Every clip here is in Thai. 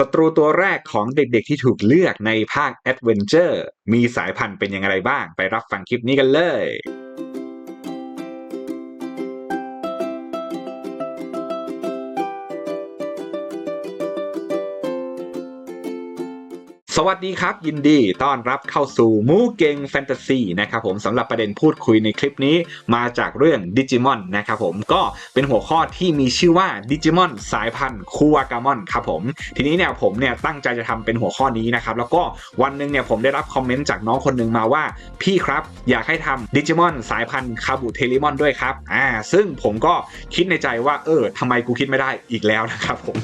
ศัตรูตัวแรกของเด็กๆที่ถูกเลือกในภาคแอดเวนเจอร์มีสายพันธุ์เป็นอย่างไรบ้าง ไปรับฟังคลิปนี้กันเลย สวัสดีครับ ยินดีต้อนรับเข้าสู่มูเกงแฟนตาซีนะครับผมสำหรับประเด็นพูดคุยในคลิปนี้มาจากเรื่องดิจิมอนนะครับผมก็เป็นหัวข้อที่มีชื่อว่าดิจิมอนสายพันธุ์คูวากามอนครับผมทีนี้เนี่ยผมเนี่ยตั้งใจจะทำเป็นหัวข้อนี้นะครับแล้วก็วันหนึ่งเนี่ยผมได้รับคอมเมนต์จากน้องคนหนึ่งมาว่า พี่ครับอยากให้ทำดิจิมอนสายพันธุ์คาบูเทลิมอนด้วยครับอ่าซึ่งผมก็คิดในใจว่าเออทำไมกูคิดไม่ได้อีกแล้วนะครับผม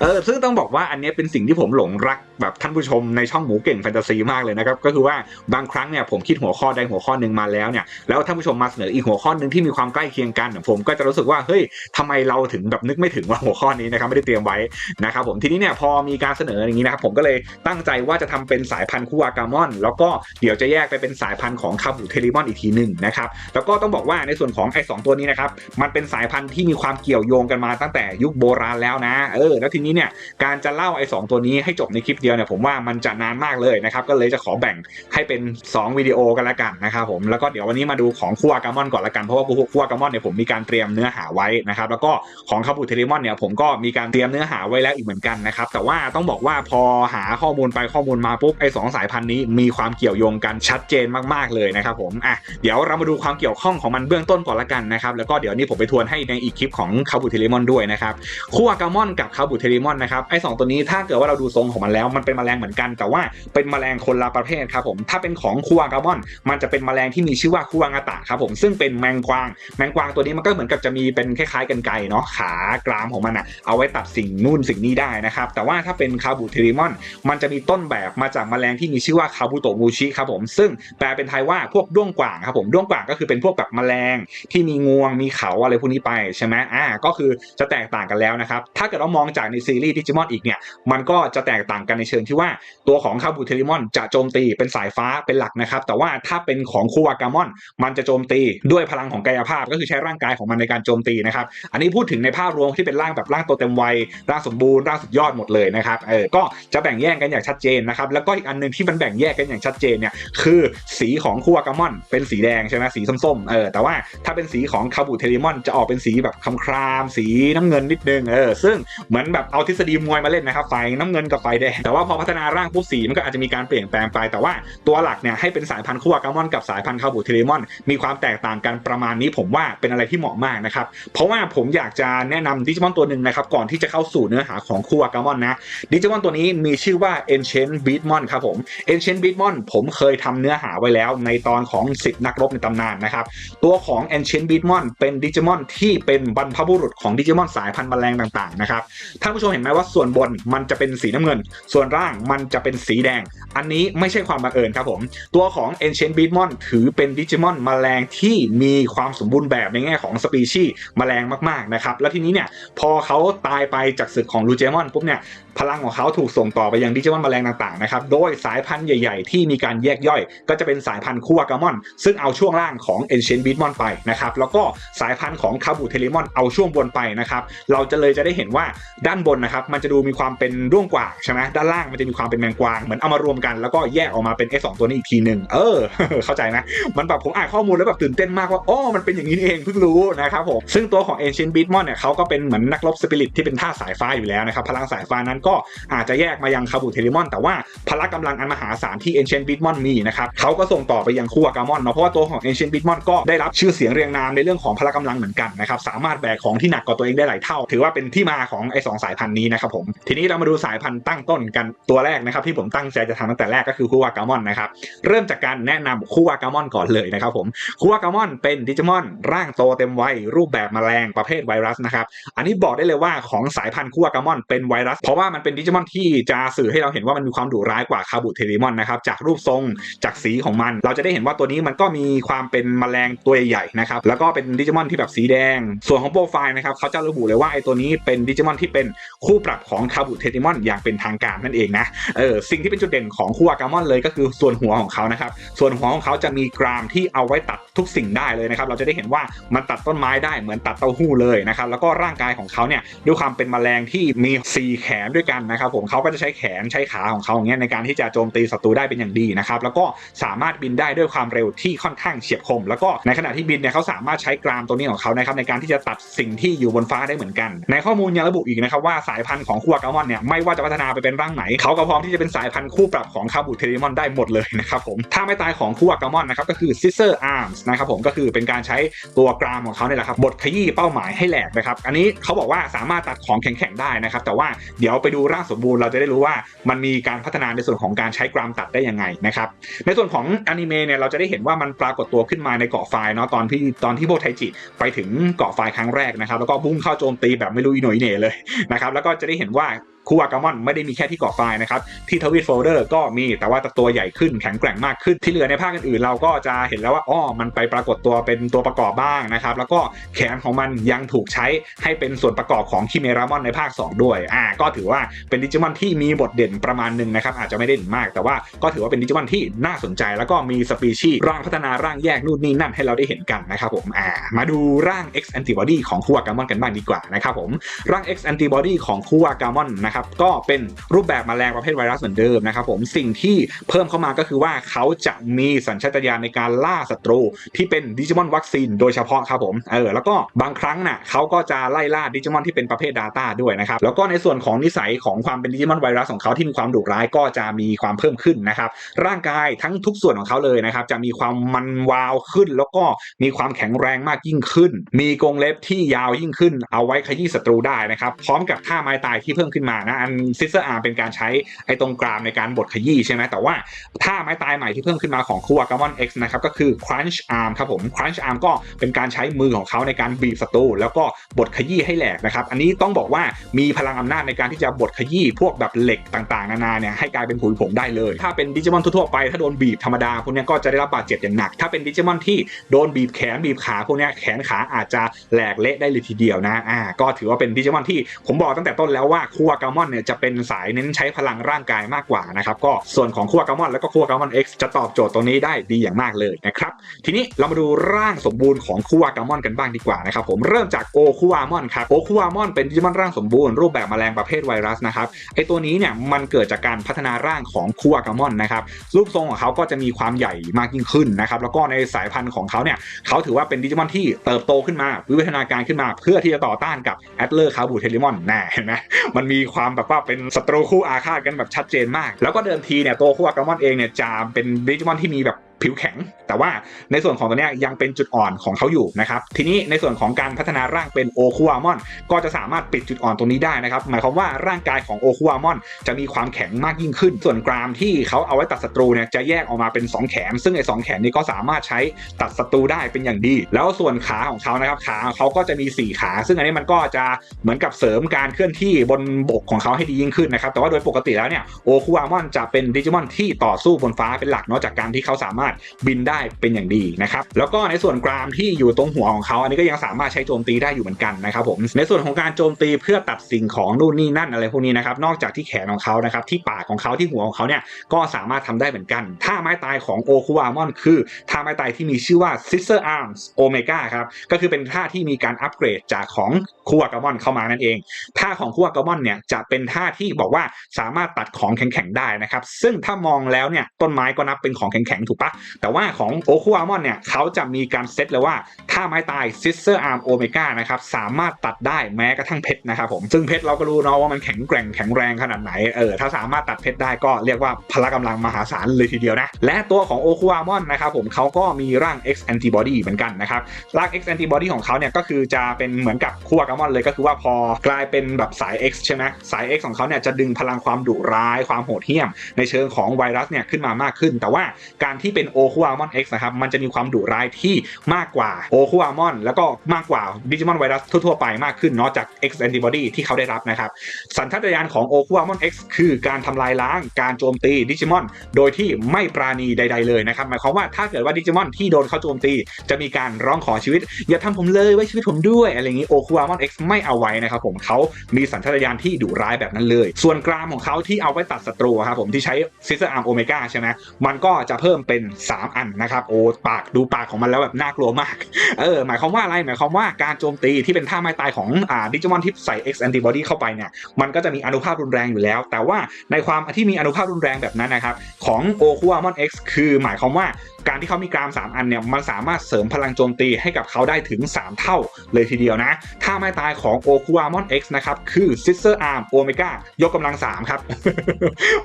เออซึ่งต้องบอกว่าอันนี้เป็นสิ่งที่ผมหลงรักแบบท่านผู้ชมในช่องหมูเก่งแฟนตาซีมากเลยนะครับก็คือว่าบางครั้งเนี่ยผมคิดหัวข้อใดหัวข้อหนึ่งมาแล้วเนี่ยแล้วท่านผู้ชมมาเสนออีกหัวข้อหนึ่งที่มีความใกล้เคียงกัน ผมก็จะรู้สึกว่าเฮ้ยทำไมเราถึงแบบนึกไม่ถึงว่าหัวข้อนี้นะครับไม่ได้เตรียมไว้นะครับผมทีนี้เนี่ยพอมีการเสนออย่างนี้นะครับผมก็เลยตั้งใจว่าจะทำเป็นสายพันธุ์คูอากามอน แล้วก็เดี๋ยวจะแยกไปเป็นสายพันธุ์ของคาบูเทลิมอนอีกทีหนึ่งนะครับแล้วก็ต้องบอกว่าในส่วนของไอ้สองตัวนี้นะครับมันเป็นสายพันธุ์ที่มีความเกี่ยวโยงกันมาตั้งแต่ยุคโบราณแล้วนะเออแล้วทีนี้เนี่ยการจะเล่าไอ้สตัวนี้ให้จบในคลิปเดียวเนี่ยผมว่ามันจะนานมากเลยนะครับ ก็เลยจะขอแบ่งให้เป็น 2 วิดีโอกันละกันนะครับผมแล้วก็เดี๋ยววันนี้มาดูของคั่วกามอนก่อนละกันเพราะว่าคั่วกามอนเนี่ยผมมีการเตรียมเนื้อหาไว้นะครับแล้วก็ของคาบูเทเลมอนเนี่ยผมก็มีการเตรียมเนื้อหาไว้แล้วอีกเหมือนกันนะครับแต่ว่าต้องบอกว่าพอหาข้อมูลไปข้อมูลมาปุ๊บไอ้สสายพันธุ์นี้มีความเกี่ยวโยงกันชัดเจนมากๆเลยนะครับผมอะเดี๋ยวเรามาดูความเกี่ยวข้องของมันเบื้องต้นก่อนละกันนะครับแล้วก็เดี๋ยวนี้ผมไปทวนให้ในอีกคลิปของคาบูเทเลมอนด้วยนะครับคัวกามอนกับคาบูเทเลมอนนะครับไอ้สตัวนี้ถ้าเกิดว่าเราดูทรงของมันแล้วมันเป็นแมลงเหมือนกันแต่ว่าเป็นแมลงคนละประเภทครับผมถ้าเป็นของคูวากามอน มันจะเป็นแมลงที่มีชื่อว่าคูวางาตะครับผมซึ่งเป็นแมงกวาง แมงกวางตัวนี้มันก็เหมือนกับจะมีเป็นคล้ายๆกันไกเนาะขากรามของมันอะเอาไว้ตัดสิ่งนู่นสิ่งนี้ได้นะครับแต่ว่าถ้าเป็นคาบูเทริมอน มันจะมีต้นแบบมาจากแมลงที่มีชื่อว่าคาบูโตมูชิครับผมซึ่งแปลเป็นไทยว่าพวกด้วงกว่างครับผมด้วงกว่างก็คือเป็นพวกแบบแมลงที่มีงวงมีเขาอะไรพวกนี้ไปใช่ไหมอ่าก็คือจะแตกต่างกันแล้วนะครับถ้าเกิดเรามองจากในซีรีส์ดิจิมอนอีกเนี่ยมันก็จะแตกต่างกันในเชิงที่ว่าตัวของคาบูเทลิมอนจะโจมตีเป็นสายฟ้าเป็นหลักนะครับ แต่ว่าถ้าเป็นของคูวากามอน มันจะโจมตีด้วยพลังของกายภาพ ก็คือใช้ร่างกายของมันในการโจมตีนะครับ อันนี้พูดถึงในภาพรวมที่เป็นร่างแบบร่างตัวเต็มวัยร่างสมบูรณ์ร่างสุดยอดหมดเลยนะครับเออก็จะแบ่งแยกกันอย่างชัดเจนนะครับแล้วก็อีกอันหนึ่งที่มันแบ่งแยกกันอย่างชัดเจนเนี่ยคือสีของคูวากามอน เป็นสีแดงใช่ไหมสีส้มๆเออแต่ว่าถ้าเป็นสีของคาบูเทลิมอนจะออกเป็นสีแบบคำครามสีน้ำเงินนิดนึงเออซึ่งเหมือนแบบเอาทฤษฎีมวยมาเล่นนะครับไฟน้ำเงินกับไฟแดงแต่ว่าพอพัฒนาร่างปุ๊บสีมันก็อาจจะมีการเปลี่ยนแปลงไป แต่ว่าตัวหลักเนี่ยให้เป็นสายพันธุ์คัวกามอนกับสายพันธุ์คาบูเทเลมอน มีความแตกต่างกันประมาณนี้ผมว่าเป็นอะไรที่เหมาะมากนะครับ เพราะว่าผมอยากจะแนะนำดิจิมอนตัวหนึ่งนะครับ ก่อนที่จะเข้าสู่เนื้อหาของคัวกามอนนะดิจิมอนตัวนี้มีชื่อว่า Ancient Beatmon ครับผม Ancient Beatmon ผมเคยทำเนื้อหาไว้แล้วในตอนของ 10 นักรบในตำนานนะครับ ตัวของ Ancient Beatmon เป็นดิจิมอนที่เป็นบรรพบุรุษของดิจิมอนสายพันธุ์แมลงต่างๆนะครับท่านผู้ชมเห็นไหมว่าส่วนบนมันจะเป็นสีน้ำเงิน ส่วนล่างมันจะเป็นสีแดง อันนี้ไม่ใช่ความบังเอิญครับผม ตัวของ Ancient Beatmon ถือเป็นดิจิมอนแมลงที่มีความสมบูรณ์แบบในแง่ของสปีชีส์แมลงมากๆนะครับ แล้วทีนี้เนี่ยพอเขาตายไปจากศึกของลูเจมอนปุ๊บเนี่ยพลังของเขาถูกส่งต่อไปยังดิจิมอนแมลงต่างๆนะครับ โดยสายพันธุ์ใหญ่ๆ ที่มีการแยกย่อย ก็จะเป็นสายพันธุ์คูวากามอน ซึ่งเอาช่วงล่างของ Ancient Beatmon ไปนะครับ แล้วก็สายพันธุ์ของคาบูเทลิมอนเอาช่วงบนไปนะครับ เราจะเลยจะได้เห็นว่าด้านบนนะครับ มันจะดูมีความเป็นร่วงกว่าใช่ไหมด้านล่างมันจะมีความเป็นแมงกวางเหมือนเอามารวมกันแล้วก็แยกออกมาเป็นไอ้สองตัวนี้อีกทีหนึ่งเออ เข้าใจนะมันแบบผมอ่านข้อมูลแล้วแบบตื่นเต้นมากว่าอ๋อมันเป็นอย่างนี้เองเพิ่งรู้นะครับผมซึ่งตัวของ Ancient Beatmon เนี่ยเขาก็เป็นเหมือนนักรบสปิริตที่เป็นท่าสายฟ้าอยู่แล้วนะครับพลังสายฟ้านั้นก็อาจจะแยกมายังคาบูเทลิมอนแต่ว่าพละกำลังอันมหาศาลที่ Ancient Beatmon มีนะครับเขาก็ส่งต่อไปยังคูวากามอนเนาะเพราะว่าตัวของ Ancient Beatmon ก็ได้รับชื่อเสียงเรียงนามในเรื่องของพละกำลังเหมือนกันนะครับสามารถแบกของที่หนักกว่าตัวเองได้หลายเท่า ถือว่าเป็นที่มาของไอ้สองสายพันธุ์นี้นะครับผมทีนี้เรามาดูสายพันธุ์ตั้งต้นกันตัวแรกนะครับที่ผมตั้งใจจะทำตั้งแต่แรกก็คือคูวากามอนนะครับเริ่มจากการแนะนำคูวากามอนก่อนเลยนะครับผมคูวากามอนเป็นดิจิมอนร่างโตเต็มวัยรูปแบบแมลงประเภทไวรัสนะครับอันนี้บอกได้เลยว่าของสายพันธุ์คูวากามอนเป็นไวรัส เพราะว่ามันเป็นดิจิมอนที่จะสื่อให้เราเห็นว่ามันมีความดุร้ายกว่าคาบูเทริมอนนะครับจากรูปทรงจากสีของมัน เราจะได้เห็นว่าตัวนี้มันก็มีความเป็นแมลงตัวใหญ่นะครับแล้วก็เป็นดิจิมอนที่แบบสีแดง ส่วนของโปรไฟล์นะครับเขาจะระบุเลยว่าไอ้ตัวนี้เป็นดิจิมอนที่เป็นคู่ปรับของคาบูเทริมอนอย่างเป็นทางการนั่นเองนะเออสิ่งที่เป็นจุดเด่นของคูวากามอนเลยก็คือส่วนหัวของเขานะครับ ส่วนหัวของเขาจะมีกรามที่เอาไว้ตัดทุกสิ่งได้เลยนะครับ เราจะได้เห็นว่ามันตัดต้นไม้ได้เหมือนตัดเต้าหู้เลยนะครับ แล้วก็ร่างกายของเขาเนี่ยด้วยความเป็นแมลงที่มี 4 แขนด้วยด้วยกันนะครับผมเขาก็จะใช้แขนใช้ขาของเขาอย่างเงี้ยในการที่จะโจมตีศัตรูได้เป็นอย่างดีนะครับ แล้วก็สามารถบินได้ด้วยความเร็วที่ค่อนข้างเฉียบคม แล้วก็ในขณะที่บินเนี่ยเขาสามารถใช้กรามตัวนี้ของเขานะครับในการที่จะตัดสิ่งที่อยู่บนฟ้าได้เหมือนกัน ในข้อมูลยังระบุอีกนะครับว่าสายพันธุ์ของคูอากามอนเนี่ยไม่ว่าจะพัฒนาไปเป็นร่างไหนเขาก็พร้อมที่จะเป็นสายพันธุ์คู่ปรับของคาบูเทริมอนได้หมดเลยนะครับผมถ้าไม่ตายของคูอากามอนนะครับก็คือ scissor arms นะครับผมก็คือเป็นการใช้ตัวกรามของเขาเนี่ยแหละครับบดขยี้เป้าหมายให้แหลกนะครับอันนี้เขาบอกว่าสามารถตัดของแข็งๆได้นะครับแต่ว่าเดี๋ยวไปดูร่างสมบูรณ์เราจะได้รู้ว่ามันมีการพัฒนาในส่วนของการใช้กรามตัดได้ยังไงนะครับในส่วนของอนิเมะเนี่ยเราจะได้เห็นว่ามันปรากฏตัวขึ้นมาในเกาะไฟเนาะตอนที่ตอนที่โบไทจิไปถึงเกาะไฟครั้งแรกนะครับแล้วก็บุ้งเข้าโจมตีแบบไม่รู้อีหน่อยเหน่เลยนะครับแล้วก็จะได้เห็นว่า คูอากามอนไม่ได้มีแค่ที่เกาะไฟนะครับที่ทวิตโฟลเดอร์ก็มีแต่ว่าตัวใหญ่ขึ้นแข็งแกร่งมากขึ้นที่เหลือในภาคอื่นๆเราก็จะเห็นแล้วว่าอ้อมันไปปรากฏตัวเป็นตัวประกอบบ้างนะครับแล้วก็แขนของมันยังถูกใช้ให้เป็นส่วนประกอบของคิเมรามอนในภาค 2 ด้วยอ่าก็ถือว่าเป็นดิจิมอนที่มีบทเด่นประมาณหนึ่งนะครับอาจจะไม่ได้เด่นมาก แต่ว่าก็ถือว่าเป็นดิจิมอนที่น่าสนใจ แล้วก็มีสปีชีส์ร่างพัฒนาร่างแยกนู่นนี่นั่นให้เราได้เห็นกันนะครับผมอ่ามาดูร่าง X antibody ของคูอากามอนกันบ้างดีกว่านะครับผมร่าง X antibody ของคูอากามอนนะครับก็เป็นรูปแบบแมลงประเภทไวรัสเหมือนเดิมนะครับผมสิ่งที่เพิ่มเข้ามาก็คือว่าเขาจะมีสัญชาตญาณในการล่าศัตรูที่เป็นดิจิมอนวัคซีนโดยเฉพาะครับผมเออแล้วก็บางครั้งน่ะเขาก็จะไล่ล่าดิจิมอนที่เป็นประเภท Data ด้วยนะครับแล้วก็ในส่วนของนิสัยของความเป็นดิจิมอนไวรัสของเขาที่มีความดุร้ายก็จะมีความเพิ่มขึ้นนะครับร่างกายทั้งทุกส่วนของเขาเลยนะครับจะมีความมันวาวขึ้น แล้วก็มีความแข็งแรงมากยิ่งขึ้น มีกรงเล็บที่ยาวยิ่งขึ้น เอาไว้ขยี้ศัตรูได้นะครับพร้อมกับท่าไม้ตายที่เพิ่มขึ้นมานะอันซิสเตอร์อาร์เป็นการใช้ไอ้ตรงกรามในการบดขยี้ใช่ไหมแต่ว่าท่าไม้ตายใหม่ที่เพิ่มขึ้นมาของคูอากามอน X นะครับก็คือ crunch arm ครับผม crunch arm ก็เป็นการใช้มือของเขาในการบีบศัตรูแล้วก็บดขยี้ให้แหลกนะครับอันนี้ต้องบอกว่ามีพลังอำนาจในการที่จะบดขยี้พวกแบบเหล็กต่างๆ นานาเนี่ยให้กลายเป็นผุยผงได้เลย ถ้าเป็นดิจิมอนทั่วๆไปถ้าโดนบีบธรรมดาพวกนี้ก็จะได้รับบาดเจ็บอย่างหนัก ถ้าเป็นดิจิมอนที่โดนบีบแขนบีบขาพวกนี้แขนขาอาจจะแหลกเละได้เลยทีเดียวนะอ่าก็ถือว่าเป็นดิจิมอนที่ผมบอกตั้งแต่ต้นแล้วว่าคูอากามอนเนี่ยจะเป็นสายเน้นใช้พลังร่างกายมากกว่านะครับก็ส่วนของคูอากามอนแล้วก็คูอากามอน X จะตอบโจทย์ตรงนี้ได้ดีอย่างมากเลยนะครับทีนี้เรามาดูร่างสมบูรณ์ของคูอากามอนกันบ้างดีกว่านะครับผมเริ่มจากโอคูอามอนครับโอคูอามอนเป็นดิจิมอนร่างสมบูรณ์รูปแบบแมลงประเภทไวรัสนะครับไอตัวนี้เนี่ยมันเกิดจากการพัฒนาร่างของคูอากามอนนะครับรูปทรงของเขาก็จะมีความใหญ่มากยิ่งขึ้นนะครับแล้วก็ในสายพันธุ์ของเขาเนี่ยเขาถือว่าเป็นดิจิมอนที่เติบโตขึ้นมาวิวัฒนาการขึ้นมา เพื่อที่จะต่อต้านกับแอดเลอร์คาบูเทลิมอนแน่เห็นไหมมันมีความแบบว่าเป็นศัตรูคู่อาฆาตกันแบบชัดเจนมาก แล้วก็เดิมทีเนี่ยตัวคู่อากามอนเองเนี่ยจะเป็นดิจิมอนที่มีแบบ ผิวแข็ง แต่ว่าในส่วนของตัวเนี้ยยังเป็นจุดอ่อนของเขาอยู่นะครับทีนี้ในส่วนของการพัฒนาร่างเป็นโอคูอามอนก็จะสามารถปิดจุดอ่อนตรงนี้ได้นะครับหมายความว่าร่างกายของโอคูอามอนจะมีความแข็งมากยิ่งขึ้น ส่วนกรามที่เขาเอาไว้ตัดศัตรูเนี่ยจะแยกออกมาเป็น 2 แขน ซึ่งไอ้สแขนนี้ก็สามารถใช้ตัดศัตรูได้เป็นอย่างดี แล้วส่วนขาของเขานะครับขาเขาก็จะมี 4 ขา ซึ่งอันนี้มันก็จะเหมือนกับเสริมการเคลื่อนที่บนบกของเขาให้ดียิ่งขึ้นนะครับแต่ว่าโดยปกติแล้วเนี่ยโอคูอามอนจะเป็นดิจิมอนที่ต่อสู้บนฟ้าเป็นหลักเนาะจากการที่เขาสามารถบินได้เป็นอย่างดีนะครับแล้วก็ในส่วนกรามที่อยู่ตรงหัวของเขาอันนี้ก็ยังสามารถใช้โจมตีได้อยู่เหมือนกันนะครับผมในส่วนของการโจมตีเพื่อตัดสิ่งของนู่นนี่นั่นอะไรพวกนี้นะครับนอกจากที่แขนของเขานะครับที่ปากของเขาที่หัวของเขาเนี่ยก็สามารถทำได้เหมือนกันท่าไม้ตายของโอคูอามอนคือท่าไม้ตายที่มีชื่อว่า Scissor Arms Omega ครับก็คือเป็นท่าที่มีการอัปเกรดจากของคูอากามอนเข้ามานั่นเองท่าของคูอากามอนเนี่ยจะเป็นท่าที่บอกว่าสามารถตัดของแข็งๆได้นะครับซึ่งถ้ามองแล้วเนี่ยต้นไม้ก็นับเป็นของแข็งๆถูกปะแต่ว่าของโอคูอามอนเนี่ยเขาจะมีการเซตเลยว่าถ้าไม้ตาย Scissor Arm Omega นะครับสามารถตัดได้แม้กระทั่งเพชรนะครับผมซึ่งเพชรเราก็รู้เนาะว่ามันแข็งแกร่งแข็งแรงขนาดไหนเออถ้าสามารถตัดเพชรได้ก็เรียกว่าพละกำลังมหาศาลเลยทีเดียวนะ และตัวของโอคูอามอนนะครับผมเขาก็มีร่าง X Antibody เหมือนกันนะครับร่าง X Antibody ของเขาเนี่ยก็คือจะเป็นเหมือนกับคูอากามอนเลยก็คือว่าพอกลายเป็นแบบสาย X ใช่ไหมสาย X ของเขาเนี่ยจะดึงพลังความดุร้ายความโหดเหี้ยม ในเชิงของไวรัสเนี่ยขึ้นมามากขึ้น แต่ว่าการที่เป็นโอคูอามอน X นะครับ มันจะมีความดุร้ายที่มากกว่าโอคูอามอนแล้วก็มากกว่าดิจิมอนไวรัสทั่วๆไปมากขึ้นเนาะจาก X Antibody ที่เขาได้รับนะครับ สัญชาตญาณของโอคูอามอน X คือการทำลายล้างการโจมตีดิจิมอน โดยที่ไม่ปราณีใด ๆ เลยนะครับ หมายความว่าถ้าเกิดว่าดิจิมอนที่โดนเขาโจมตี จะมีการร้องขอชีวิต อย่าทำผมเลยไว้ชีวิตผมด้วยอะไรอย่างนี้โอคูอามอน X ไม่เอาไว้นะครับผมเขามีสัญชาตญาณที่ดุร้ายแบบนั้นเลย ส่วนกรามของเขาที่เอาไว้ตัดศัตรูครับผมที่ใช้ซิสเตอร์อาร์มโอเมก้าใช่ไหมมันก็จะเพิ่มเป็นสามอันนะครับโอ้ปากดูปากของมันแล้วแบบน่ากลัวมากเออหมายความว่าอะไรหมายความว่าการโจมตีที่เป็นท่าไม้ตายของอ่าดิจิมอนที่ใส่ X antibody เข้าไปเนี่ยมันก็จะมีอนุภาพรุนแรงอยู่แล้ว แต่ว่าในความที่มีอนุภาพรุนแรงแบบนั้นนะครับของโอคูอามอน X คือหมายความว่าการที่เขามีกราม 3 อันเนี่ยมันสามารถเสริมพลังโจมตีให้กับเขาได้ถึง 3 เท่าเลยทีเดียวนะท่าไม้ตายของโอคูอามอน X นะครับคือ Scissor Arm Omega ยกกำลัง 3 ครับ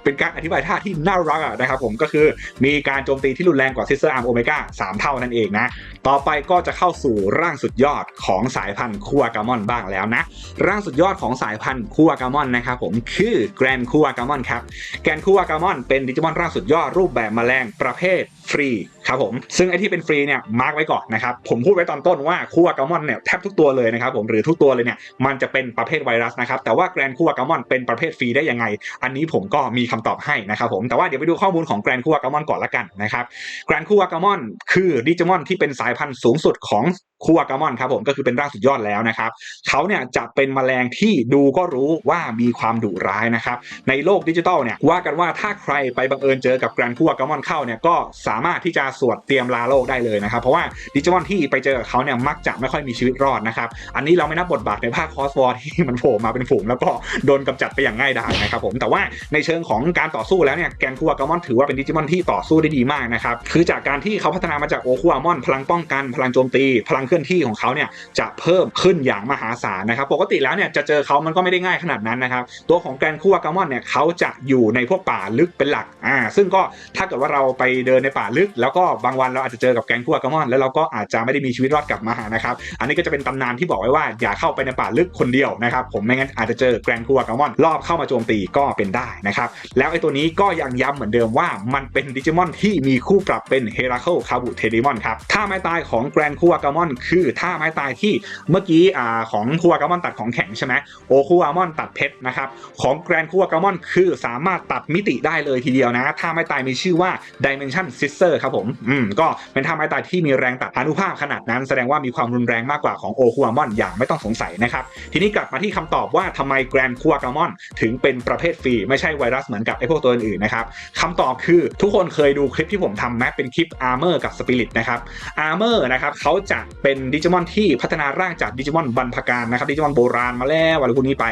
เป็นการอธิบายท่าที่น่ารักนะครับผมก็คือมีการโจมตีที่รุนแรงกว่า Scissor Arm Omega 3เท่านั่นเองนะต่อไปก็จะเข้าสู่ร่างสุดยอดของสายพันธุ์คูอากามอนบ้างแล้วนะร่างสุดยอดของสายพันธุ์คูอากามอนนะครับผมคือแกรนคูอากามอนครับแกรนคูอากามอนเป็นดิจิมอนร่างสุดยอดรูปแบบแมลงประเภทฟรี week. ครับผมซึ่งไอที่เป็นฟรีเนี่ยมาร์กไว้ก่อนนะครับผมพูดไว้ตอนต้นว่าคูอากามอนเนี่ยแทบทุกตัวเลยนะครับผมหรือทุกตัวเลยเนี่ยมันจะเป็นประเภทไวรัสนะครับแต่ว่าแกรนคูอากามอนเป็นประเภทฟรีได้ยังไง อันนี้ผมก็มีคำตอบให้นะครับผมแต่ว่าเดี๋ยวไปดูข้อมูลของแกรนคูอากามอนก่อนละกันนะครับแกรนคูอากามอนคือดิจิมอนที่เป็นสายพันธุ์สูงสุดของคูอากามอนครับผมก็คือเป็นร่างสุดยอดแล้วนะครับเขาเนี่ยจะเป็นแมลงที่ดูก็รู้ว่ามีความดุร้ายนะครับในโลกดิจิทัลเนี่ยว่ากันว่าถ้าใครไปบังเอิญเจอกับแกรนคูอากามอนเข้าเนี่ยก็สามารถที่จะสวดเตรียมลาโลกได้เลยนะครับ เพราะว่าดิจิมอนที่ไปเจอเขาเนี่ยมักจะไม่ค่อยมีชีวิตรอดนะครับ อันนี้เราไม่นับบทบาทในภาคคอสวอร์ที่มันโผล่มาเป็นฝูงแล้วก็โดนกำจัดไปอย่างง่ายดายนะครับผมแต่ว่าในเชิงของการต่อสู้แล้วเนี่ยแกนคูอากามอนถือว่าเป็นดิจิมอนที่ต่อสู้ได้ดีมากนะครับคือจากการที่เขาพัฒนามาจากโอคูอามอนพลังป้องกันพลังโจมตี พลังเคลื่อนที่ของเขาเนี่ยจะเพิ่มขึ้นอย่างมหาศาลนะครับปกติแล้วเนี่ยจะเจอเขามันก็ไม่ได้ง่ายขนาดนั้นนะครับตัวของแกนคูอากามอนเนี่ยเขาจะอยู่ในพวกป่าลึกเป็นหลักอ่าซึ่งก็ถ้าเกิดว่าเราไปเดินในป่าลึกแล้วก็บางวันเราอาจจะเจอกับแกรนคูอากามอน แล้วเราก็อาจจะไม่ได้มีชีวิตรอดกลับมานะครับ อันนี้ก็จะเป็นตำนานที่บอกไว้ว่าอย่าเข้าไปในป่าลึกคนเดียวนะครับ ผมไม่งั้นอาจจะเจอแกรนคูอากามอนรอบเข้ามาโจมตีก็เป็นได้นะครับ แล้วไอ้ตัวนี้ก็ยังย้ำเหมือนเดิมว่ามันเป็นดิจิมอนที่มีคู่ปรับเป็นเฮราเคิลคาบุเทดิมอนครับท่าไม้ตายของแกรนคูอากามอนคือท่าไม้ตายที่เมื่อกี้อ่าของคูอากามอนตัดของแข็งใช่ไหมโอคูอามอนตัดเพชรนะครับของแกรนคูอากามอนคือสามารถตัดมิติได้เลยทีเดียวนะท่าไม้ตายมีชื่อว่า Dimension Scissor ครับผมอืมก็เป็นท่าไม้ตายที่มีแรงตัดอนุภาคขนาดนั้น แสดงว่ามีความรุนแรงมากกว่าของโอคูอามอนอย่างไม่ต้องสงสัยนะครับ ทีนี้กลับมาที่คำตอบว่าทำไมแกรนคูอากามอนถึงเป็นประเภทฟรีไม่ใช่ไวรัสเหมือนกับไอพวกตัวอื่นๆนะครับคำตอบคือทุกคนเคยดูคลิปที่ผมทำไหมเป็นคลิป Armor กับ Spirit นะครับอาร์เมอร์นะครับเขาจะเป็นดิจิมอนที่พัฒนาร่างจากดิจิมอนบรรพการนะครับดิจิมอนโบราณมาแล้วอะไรพวกนี้ไป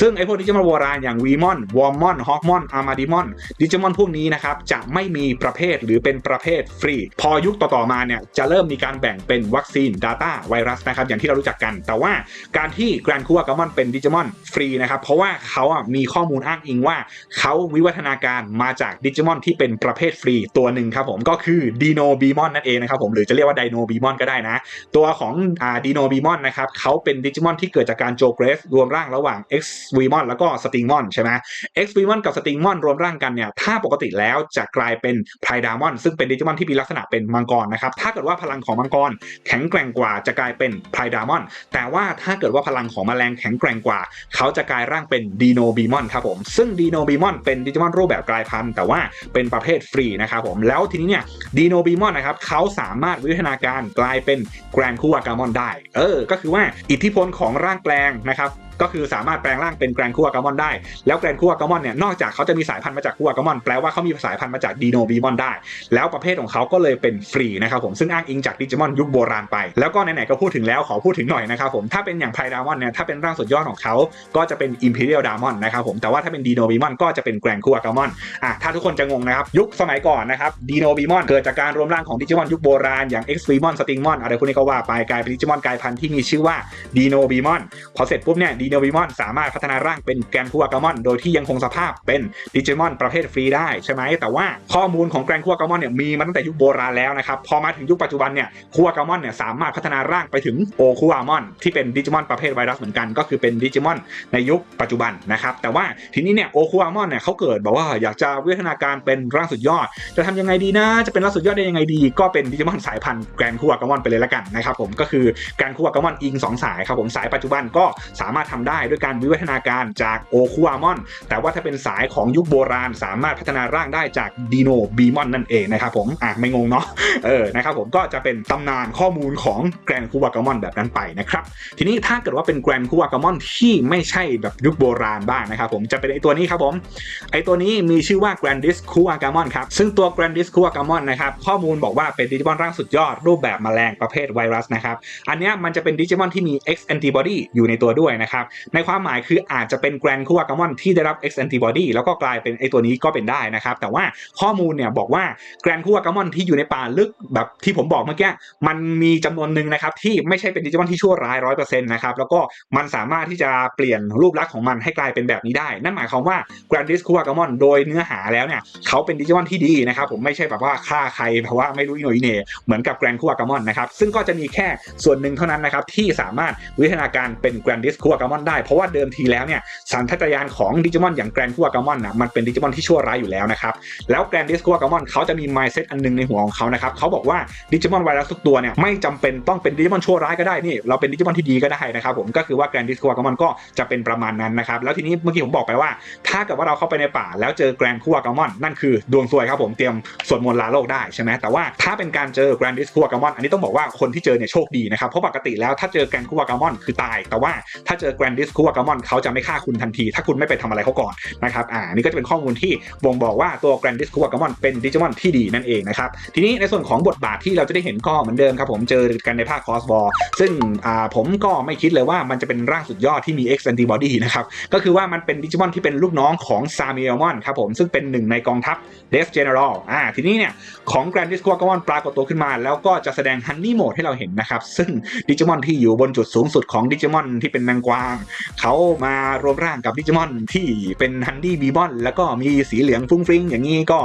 ซึ่งไอพวกดิจิมอนโบราณอย่างวีมอนวอร์มอนฮอกมอนอาร์มาดิมอนดิจิมอนพวกนี้นะครับจะไม่มีประเภทหรือเป็นประเภทฟรี พอยุคต่อๆมาเนี่ยจะเริ่มมีการแบ่งเป็นวัคซีน Data ไวรัสนะครับอย่างที่เรารู้จักกัน แต่ว่าการที่แกรนคูอากามอนเป็นดิจิมอนฟรีนะครับเพราะว่าเขาอะมีข้อมูลอ้างอิงว่า เขาวิวัฒนาการมาจากดิจิมอนที่เป็นประเภทฟรีตัวหนึ่งครับผมก็คือดีโนบีมอนนั่นเองนะครับผมหรือจะเรียกว่าไดโนบีมอนก็ได้นะ ตัวของดีโนบีมอนนะครับเขาเป็นดิจิมอนที่เกิดจากการโจเกรสรวมร่างระหว่าง X วีมอนแล้วก็สติงมอนใช่ไหม X วีมอนกับสติงมอนรวมร่างกันเนี่ยถ้าปกติแล้วจะกลายเป็นไพรดามอนซึ่งเป็นดิจิมอนที่มีลักษณะเป็นมังกรนะครับ ถ้าเกิดว่าพลังของมังกรแข็งแกร่งกว่าจะกลายเป็นไพรดามอน แต่ว่าถ้าเกิดว่าพลังของแมลงแข็งแกร่งกว่า เขาจะกลายร่างเป็นดีโนบีมอนครับผม ซึ่งดีโนบีมอนเป็นดิจิมอนรูปแบบกลายพันธุ์แต่ว่าเป็นประเภทฟรีนะครับผม แล้วทีนี้เนี่ยดีโนบีมอนนะครับเขาสามารถวิวัฒนาการกลายเป็นแกรนคูอากามอนได้ เออ ก็คือว่าอิทธิพลของร่างแปลงนะครับ ก็คือสามารถแปลงร่างเป็นแกรนคูอากามอนได้ แล้วแกรนคูอากามอนเนี่ยนอกจากเขาจะมีสายพันธุ์มาจากคูอากามอนแปลว่าเขามีสายพันธุ์มาจากดีโนบีมอนได้ แล้วประเภทของเขาก็เลยเป็นฟรีนะครับผมซึ่งอ้างอิงจากดิจิมอนยุคโบราณไป แล้วก็ไหนๆก็พูดถึงแล้วขอพูดถึงหน่อยนะครับผมถ้าเป็นอย่างไพรดามอนเนี่ยถ้าเป็นร่างสุดยอดของเขาก็จะเป็นอิมพีเรียลดามอนนะครับผมแต่ว่าถ้าเป็นดีโนบีมอนก็จะเป็นแกรนคูอากามอนอะถ้าทุกคนจะงงนะครับยุคสมัยก่อนนะครับดีโนบีมอนเกิดจากการรวมร่างของดิจิมอนยุคโบราณอย่าง X วีมอนสติงมอนอะไรพวกนี้ก็ว่าไปกลายเป็นดิจิมอนกลายพันธุ์ที่มีชื่อว่าดีโนบีมอนพอเสร็จปุ๊บเนี่ยดีโนบีมอนสามารถพัฒนาร่างเป็นแกรนคูอากามอน โดยที่ยังคงสภาพเป็นดิจิมอนประเภทฟรีได้ใช่ไหมแต่ว่าข้อมูลของแกรนคูอากามอนเนี่ยมีมาตั้งแต่ยุคโบราณแล้วนะครับพอมาถึงยุคปัจจุบันเนี่ยคูอากามอนเนี่ยสามารถพัฒนาร่างไปถึงโอคูอามอนที่เป็นดิจิมอนประเภทไวรัสเหมือนกันก็คือเป็นดิจิมอนในยุคปัจจุบันนะครับแต่ว่าทีนี้เนี่ยโอคูอามอนเนี่ยเขาเกิดบอกว่าอยากจะวิวัฒนาการเป็นร่างสุดยอด จะทำยังไงดีนะจะเป็นร่างสุดยอดได้ยังไงดี ก็เป็นดิจิมอนสายพันธุ์แกรนคูอากามอนไปเลยละกันนะครับผมก็คือแกรนคูอากามอนอิงสองสายครับผมสายปัจจุบันก็สามารถทำได้ด้วยการวิวัฒนาการจากโอคุอามอน แต่ว่าถ้าเป็นสายของยุคโบราณ สามารถพัฒนาร่างได้จากดีโนบีมอนนั่นเองนะครับผมอะไม่งงเนาะเออนะครับผมก็จะเป็นตำนานข้อมูลของแกรนคูวากามอนแบบนั้นไปนะครับทีนี้ถ้าเกิดว่าเป็นแกรนคูวากามอนที่ไม่ใช่แบบยุคโบราณบ้างนะครับผมจะเป็นไอตัวนี้ครับผมไอตัวนี้มีชื่อว่า Grandis k u a g a m o n ครับซึ่งตัว Grandis k u a g a m o n นนะครับข้อมูลบอกว่าเป็นดิจิมอนร่างสุดยอดรูปแบบแมลงประเภทไวรัสนะครับอันนี้มันจะเป็นดิจิมอนที่มี X antibody อยู่ในตัวด้วยนะครับในความหมายคืออาจจะเป็น Grand k u a g a m o n ที่ได้รับ X antibody แล้วก็กลายเป็นไอตัวนี้ก็เป็นได้นะครับ แต่ว่าข้อมูลเนี่ยบอกว่า Grand k u a g a m o n ที่อยู่ในป่าลึกแบบที่ผมบอกเมื่อกี้มันมีจำนวนหนึ่งนะครับที่ไม่ใช่เป็นดิจิมอนที่ชั่วร้ายร้อยเปอร์เซ็นต์นะครับแล้วก็มันสามารถที่จะเปลี่ยนรูปลักษณ์ของมันให้กลายเป็นแบบนี้ได้ นั่นหมายความว่า Grandis k u a g a m o n โดยเนื้อหาแล้วเนี่ยเขาเป็นดิจิมอนที่ดีนะครับผมไม่ใช่แบบว่าฆ่าใครเพราะว่าไม่รู้อิโหนอิเน่เหมือนกับ Grand k u a g a m o n นะครับซึ่งก็จะมีแค่ส่วนหนึ่งเท่านั้นนะครับที่สามารถวิวัฒนาการเป็น Grandis k u a g a m o n ได้ เพราะว่าเดิมทีแล้วเนี่ยสัญชาตญาณของดิจิมอนอย่าง Grand k u a g a m o n นะมันเป็นดิจิมอนที่ชั่วร้ายอยู่แล้วนะครับแล้ว Grandis k u a g a m o n เขาจะมี mindset อันนึงในหัวของเขานะครับเขาบอกว่าดิจิมอนไวรัสทุกตัวเนี่ยไม่จำเป็นต้องเป็นดิจิมอนชั่วร้ายก็ได้นี่เราเป็นดิจิมอนที่ดีก็ได้นะครับผมก็คือว่า Grandis k u a g a m o n ก็จะเป็นประมาณนั้นนะครับแล้วทีนี้เมื่อกี้ผมบอกไปว่า ถ้าเกิดว่าเราเข้าไปในป่า แล้วเจอแกรนคูวากามอนนั่นคือดวงซวยครับผมเตรียมสวดมนต์ลาโลกได้ใช่ไหมแต่ว่าถ้าเป็นการเจอแกรนดิสคูวากามอนอันนี้ต้องบอกว่าคนที่เจอเนี่ยโชคดีนะครับเพราะปกติแล้วถ้าเจอแกรนคูวากามอนคือตาย แต่ว่าถ้าเจอแกรนดิสคูวากามอนเขาจะไม่ฆ่าคุณทันที ถ้าคุณไม่ไปทำอะไรเขาก่อนนะครับอ่านี่ก็จะเป็นข้อมูลที่บ่งบอกว่าตัวแกรนดิสคูวากามอนเป็นดิจิมอนที่ดีนั่นเองนะครับทีนี้ในส่วนของบทบาทที่เราจะได้เห็นก็เหมือนเดิมครับผมเจอกันในภาคคอสบอลซึ่งอ่าผมก็ไม่คิดเลยว่ามันจะเป็นร่างสุดยอดที่มี X antibody นะครับก็คือว่ามันเป็นดิจิมอนที่เป็นลูกน้องของซามิเอลมอนครับผมซึ่งเป็นหนึ่งในกองทัพเดฟเจเนอรัลอ่าทีนี้เนี่ยของ Grand Disc ก a m o n ปรากฏตัวขึ้นมาแล้วก็จะแสดงฮันนี่โหมดให้เราเห็นนะครับซึ่งดิจิมอนที่อยู่บนจุดสูงสุดของดิจิมอนที่เป็นแมงกวาง เขามารวมร่างกับดิจิมอนที่เป็นฮันดี้บีบอนแล้วก็มีสีเหลืองฟุ้งฟริ้งอย่างนี้ก็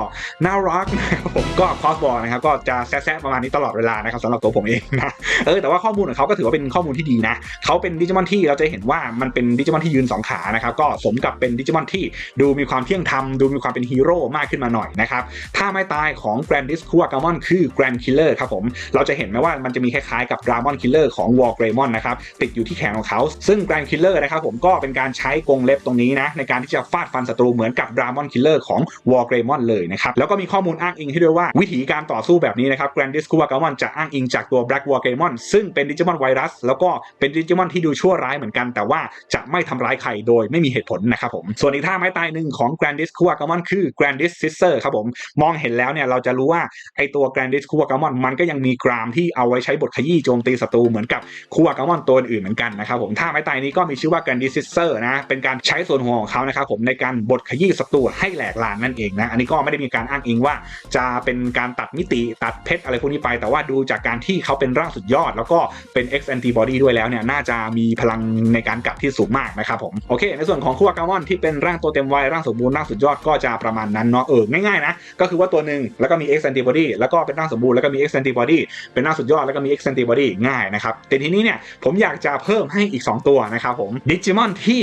น่ารักนะครับผมก็คอสบอลนะครับก็จะแซะๆประมาณนี้ตลอดเวลานะครับสำหรับตัวผมเองนะเออแต่ว่าข้อมูลของเขาก็ถือว่าเป็นข้อมูลที่ดีนะเขาเป็นดิจิมอนที่เราจะเห็นว่ามันเป็นดิจิมอนที่ยืนสองขานะครับก็สมกับเป็นดิจิมอนที่ดูมีความเที่ยงธรรมดูมีความเป็นฮีโร่มากขึ้นมาหน่อยนะครับถ้าไม่ตายของ Grandis k u a g a m o n คือ Grand Killer ครับผมเราจะเห็นไหมว่ามันจะมีคล้ายๆกับ Dramon Killer ของ War Greymon นะครับติดอยู่ที่แขนของเขาซึ่ง Grand Killer นะครับผมก็เป็นการใช้กรงเล็บตรงนี้นะในการที่จะฟาดฟันศัตรูเหมือนกับ Dramon Killer ของ War Greymon เลยนะครับแล้วก็มีข้อมูลอ้างอิงให้ด้วยว่าวิธีการต่อสู้แบบนี้นะครับ Grandis k u a g a m o n จะอ้างอิงจากตัว Black War Greymon ซึ่งเป็นดิจิมอนไวรัสแล้วก็เป็นดิจิมอนที่ดูชั่วร้ายเหมือนกัน แต่ว่าจะไม่ทำร้ายใครโดยไม่มีเหตุผลนะครับผมส่วนอีกท่าไม้ตายหนึ่งของ Grandis k u a g a m o n คือ Grandis Scissor ครับผมมองเห็นแล้วเนี่ยเราจะรู้ว่าไอตัว Grandis k u a g a m o n มันก็ยังมีกรามที่เอาไว้ใช้บทขยี้โจมตีศัตรูเหมือนกับ k u a g a m o n ตัวอื่นเหมือนกันนะครับผมท่าไม้ตายนี้ก็มีชื่อว่า Grandis Scissor นะ เป็นการใช้ส่วนหัวของเขานะครับผมในการบทขยี้ศัตรูให้แหลกลานนั่นเองนะ อันนี้ก็ไม่ได้มีการอ้างอิงว่าจะเป็นการตัดมิติตัดเพชรอะไรพวกนี้ไป แต่ว่าดูจากการที่เขาเป็นร่างสุดยอด แล้วก็เป็น X antibody ด้วยแล้วเนี่ยน่าจะมีพลังในการกัดที่สูงมากนะครับผมโอเค ในส่วนของคูวากามอนที่เป็นร่างตัวเต็มวัยร่างสมบูรณ์ร่างสุดยอดก็จะประมาณนั้นเนาะเออง่ายๆนะก็คือว่าตัวหนึ่งแล้วก็มี X antibody แล้วก็เป็นร่างสมบูรณ์แล้วก็มี X antibody เป็นร่างสุดยอดแล้วก็มี X antibody ง่ายนะครับแต่ทีนี้เนี่ยผมอยากจะเพิ่มให้อีก 2 ตัวนะครับผมดิจิมอนที่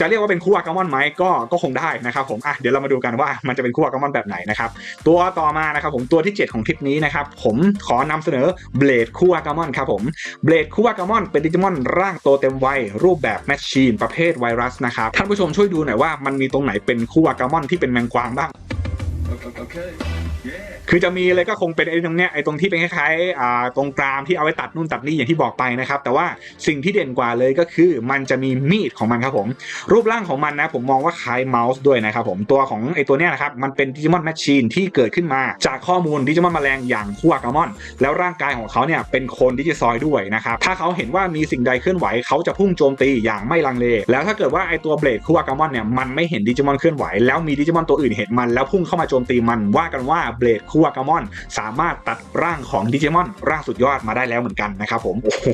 จะเรียกว่าเป็นคูวากามอนไหมก็ก็คงได้นะครับผมอะเดี๋ยวเรามาดูกันว่ามันจะเป็นคูวากามอนแบบไหนนะครับตัวต่อมานะครับผมตัวที่ 7 ของทริปนี้นะครับผมขอนำเสนอเบลดคูวากามอนครับผมเบลดคูวากามอนเป็นดิจิมอนร่างโตเต็มวัยรูปแบบแมชชีนประเภทไวรัสนะครับท่านผู้ชมช่วยดูหน่อยว่ามันมีตรงไหนเป็นคูวากามอนที่เป็นแมงกวางบ้าง คือจะมีเลยก็คงเป็นไอ้ตรงเนี้ยไอ้ตรงที่เป็นคล้ายๆอ่าตรงกรามที่เอาไว้ตัดนู่นตัดนี่อย่างที่บอกไปนะครับ แต่ว่าสิ่งที่เด่นกว่าเลยก็คือมันจะมีมีดของมันครับผม รูปร่างของมันนะผมมองว่าคล้ายเมาส์ด้วยนะครับผมตัวของไอ้ตัวเนี้ยนะครับมันเป็นดิจิมอนแมชชีนที่เกิดขึ้นมา จากข้อมูลดิจิมอนแมลงอย่างคูวากามอน แล้วร่างกายของเขาเนี่ยเป็นคนดิจิซอยด้วยนะครับถ้าเขาเห็นว่ามีสิ่งใดเคลื่อนไหวเขาจะพุ่งโจมตีอย่างไม่ลังเล แล้วถ้าเกิดว่าไอ้ตัวเบลดคูวากามอนเนี่ยมันไม่เห็นดิจิมอนเคลื่อนไหวแล้วมีดิจิมอนตัวอื่นเห็นมันแล้วพุ่งเข้ามาโจมตีมันว่ากันว่าเบลดคูวากามอน สามารถตัดร่างของดิจิมอน ร่างสุดยอดมาได้แล้วเหมือนกันนะครับผม โอ้โห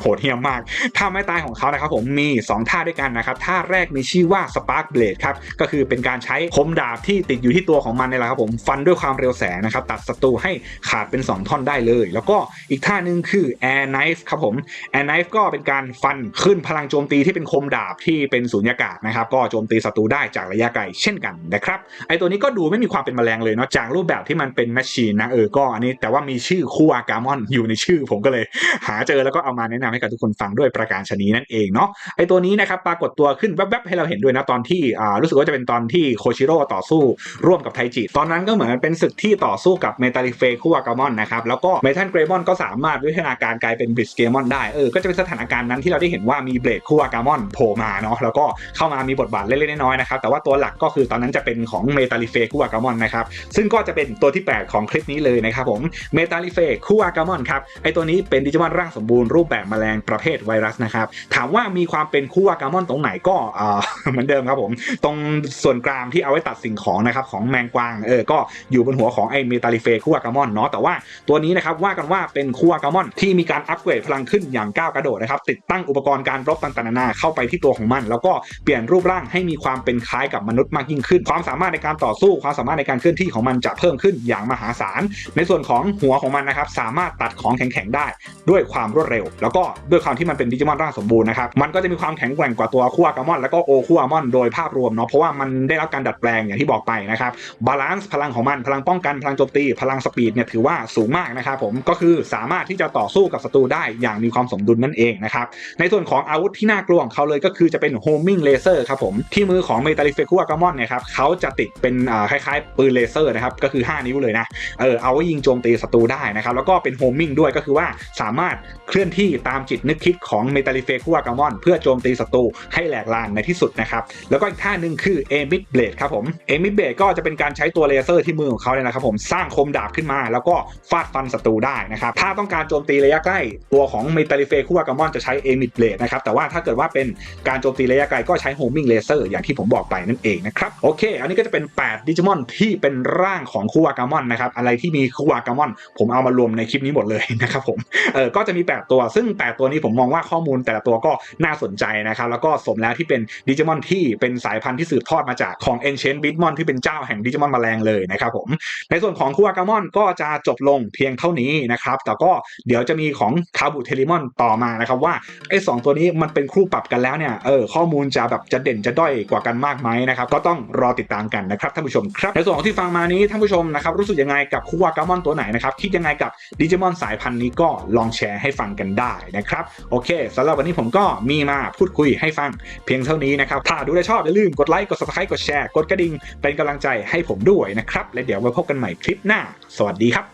โหดเหี้ยมมากท่าไม้ตายของเขานะครับผมมี 2 ท่าด้วยกันนะครับท่าแรกมีชื่อว่า Spark Blade ครับก็คือเป็นการใช้คมดาบที่ติดอยู่ที่ตัวของมันนี่แหละครับผมฟันด้วยความเร็วแสงนะครับตัดศัตรูให้ขาดเป็น 2 ท่อนได้เลย แล้วก็อีกท่าหนึ่งคือ Air Knife ครับผม Air Knife ก็เป็นการฟันขึ้นพลังโจมตีที่เป็นคมดาบที่เป็นสูญญากาศนะครับก็โจมตีศัตรูได้จากระยะไกลเช่นกันนะครับไอตัวนี้ก็ดูไม่มีความเป็นแมลงเลยเนาะจากรูปแบบที่มันเป็นแมชชีนนะเออก็อันนี้แต่ว่ามีชื่อคูอากามอนอยู่ในชื่อ ผมก็เลยหาเจอแล้วก็เอามาแนะนำให้กับทุกคนฟังด้วยประการชนีนั่นเองเนาะไอตัวนี้นะครับปรากฏตัวขึ้นแวบๆให้เราเห็นด้วยนะตอนที่อ่ารู้สึกว่าจะเป็นตอนที่โคชิโร่ต่อสู้ร่วมกับไทจิตอนนั้นก็เหมือนเป็นศึกที่ต่อสู้กับเมตาลิเฟคูอากามอนนะครับแล้วก็เมทัลเกรมอนก็สามารถวิวัฒนาการกลายเป็นบิสเกมอนได้เออก็จะเป็นสถานการณ์นั้นที่เราได้เห็นว่ามีเบลดคูอากามอนโผล่มาเนาะแล้วก็เข้ามามีบทบาทเล็กๆน้อยๆนะครับแต่ว่าตัวหลักก็คือตอนนั้นจะเป็นของเมตาลิเฟคูอากามอนนะครับซึ่งก็จะเป็นตัวที่ 8 ของคลิปนี้เลยนะครับผมเมตาลิเฟคูอากามอนครับไอตัวนี้เป็นดิจิมอนร่างสมบูรณ์รูปแบบแมลงประเภทไวรัสนะครับถามว่ามีความเป็นคูอากามอนตรงไหนก็อ่าเหมือนเดิมครับผมตรงส่วนกลางที่เอาไว้ตัดสิ่งของนะครับของแมงกวางเออก็อยู่บนหัวของไอเมตาลิเฟคูอากามอนเนาะแต่ว่าตัวนี้นะครับว่ากันว่าเป็นคูอากามอนที่มีการอัปเกรดพลังขึ้นอย่างก้าวกระโดดนะครับติดตั้งอุปกรณ์การรบต่างๆนานาเข้าไปที่ตัวของมัน แล้วก็เปลี่ยนรูปร่างให้มีความเป็นคล้ายกับมนุษย์มากยิ่งขึ้น ความสามารถในการต่อสู้ความสามารถในการเคลื่อนที่ของมันจะเพิ่มขึ้นอย่างมหาศาล ในส่วนของหัวของมันนะครับสามารถตัดของแข็งๆได้ด้วยความรวดเร็ว แล้วก็ด้วยความที่มันเป็นดิจิมอนร่างสมบูรณ์นะครับมันก็จะมีความแข็งแกร่งกว่าตัวคูอากามอนแล้วก็โอคูอามอนโดยภาพรวมเนาะเพราะว่ามันได้รับการดัดแปลงอย่างที่บอกไปนะครับบาลานซ์พลังของมันพลังป้องกันพลังโจมตีพลังสปีดเนี่ยถือว่าสูงมากนะครับผมก็คือสามารถที่จะต่อสู้กับศัตรูได้อย่างมีความสมดุลนั่นเองนะครับในส่วนของอาวุธที่น่ากลัวของเขาเลยก็คือจะเป็นโฮมิงเลเซอร์ครับผมที่มือของเมตาลิเฟคูอากามอนเนี่ยครับเขาจะติดเป็นคล้ายๆปืนเลเซอร์นะครับก็คือ 5 นิ้วเลยนะเออเอาไว้ยิงโจมตีศัตรูได้นะครับแล้วก็เป็นโฮมมิ่งด้วยก็คือว่าสามารถเคลื่อนที่ตามจิตนึกคิดของเมตาลิเฟคูอากามอน เพื่อโจมตีศัตรูให้แหลกลานในที่สุดนะครับแล้วก็อีกท่าหนึ่งคือเอมิดเบลดครับผมเอมิดเบลดก็จะเป็นการใช้ตัวเลเซอร์ที่มือของเขาเนี่ยนะครับผมสร้างคมดาบขึ้นมา แล้วก็ฟาดฟันศัตรูได้นะครับถ้าต้องการโจมตีระยะใกล้ตัวของเมตาลิเฟคูอากามอนจะใช้เอมิดเบลดนะครับแต่ว่าถ้าเกิดว่าเป็นการโจมตีระยะไกลก็ใช้โฮมมิ่งเลเซอร์อย่างที่ผมบอกไปนั่นเองนะครับโอเค อันนี้ก็จะเป็น 8 ดิจิมอนทเป็นร่างของคูอากามอนนะครับอะไรที่มีคูอากามอน ผมเอามารวมในคลิปนี้หมดเลยนะครับผมเออก็จะมี 8 ตัว ซึ่ง 8 ตัวนี้ผมมองว่าข้อมูลแต่ละตัวก็น่าสนใจนะครับแล้วก็สมแล้วที่เป็นดิจิมอนที่เป็นสายพันธุ์ที่สืบทอดมาจากของ Ancient b i t m o n ที่เป็นเจ้าแห่งดิจิมอนแมลงเลยนะครับผมในส่วนของคูอากามอนก็จะจบลงเพียงเท่านี้นะครับแต่ก็เดี๋ยวจะมีของคาบุเทลิมอนต่อมานะครับว่าไอ้สองตัวนี้มันเป็นคู่ปรับกันแล้วเนี่ยเออข้อมูลจะแบบจะเด่นจะด้อยกว่ากันมากไหมนะครับก็ต้องรอติดตามกันนะครับท่านผู้ชมครับในส่วนของที่ฟังมานี้ท่านผู้ชมนะครับรู้สึกยังไงกับคูวากามอนตัวไหนนะครับคิดยังไงกับดิจิมอนสายพันธุ์นี้ก็ลองแชร์ให้ฟังกันได้นะครับโอเคสำหรับวันนี้ผมก็มีมาพูดคุยให้ฟังเพียงเท่านี้นะครับถ้าดูได้ชอบอย่าลืมกดไลค์กด subscribe กดแชร์กดกระดิ่งเป็นกำลังใจให้ผมด้วยนะครับและเดี๋ยวไว้พบกันใหม่คลิปหน้า สวัสดีครับ